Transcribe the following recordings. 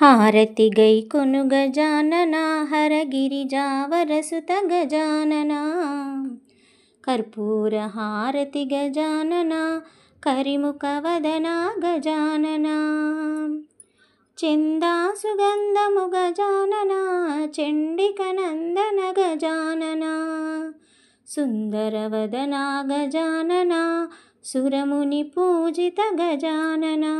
हारतिगकुनुगजानना हरगिरिजावरसु त गजानना कर्पूर हारति गजानना करिमुखवदना गजानना। चिन्दासुगन्धमु गजानना चण्डिकनन्दन गजानना। सुन्दरवदना गजानना सुरमुनिपूजित गजानना।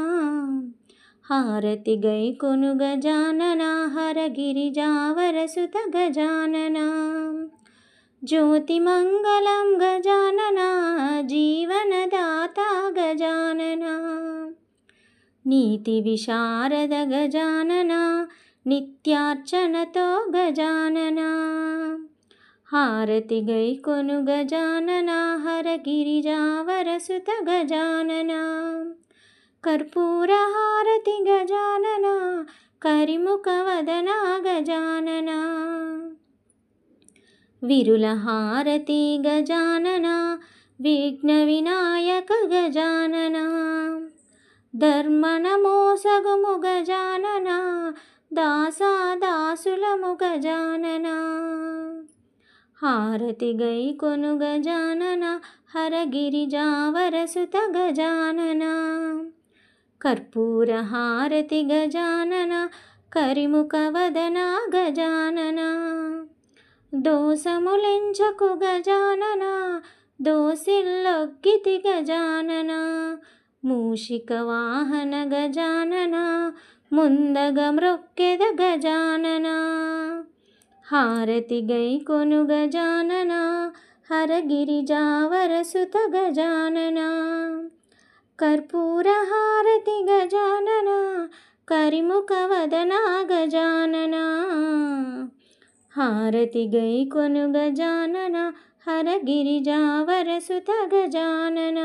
हारतिगकुनुगजानना हर गजानना हरगिरिजावरसुत गजानना। ज्योतिमङ्गलं गजानना जीवनदाता गजानना। नीतिविशारद गजानना नित्यार्चनतो गजानना। हारति गै कोनुगजानना हर गिरिजा वरसुत కర్పూరహారతి గజానన కరిముఖ వదన గజానన. విరుల హారతి గజానన విఘ్న వినాయక గజానన. ధర్మణమోసగుము గజానన దాసాదాసులము గజానన. హారతి గై కొను గజానన హరగిరిజావరసుత గజానన. కర్పూరహారతి గజానన కరిముఖ వదన గజానన దోసములెంచకు గజానన దోసిల్లొగ్గితి గజానన మూషిక వాహన గజానన ముందగ మ్రొక్కెద గజానన హారతి గై కొను గజానన హరగిరిజావరసుత గజానన కర్పూరహారతి గజానన కరిముఖ వదన గజానన హారతి గై కొను గజానన హరగిరిజావరసుత గజానన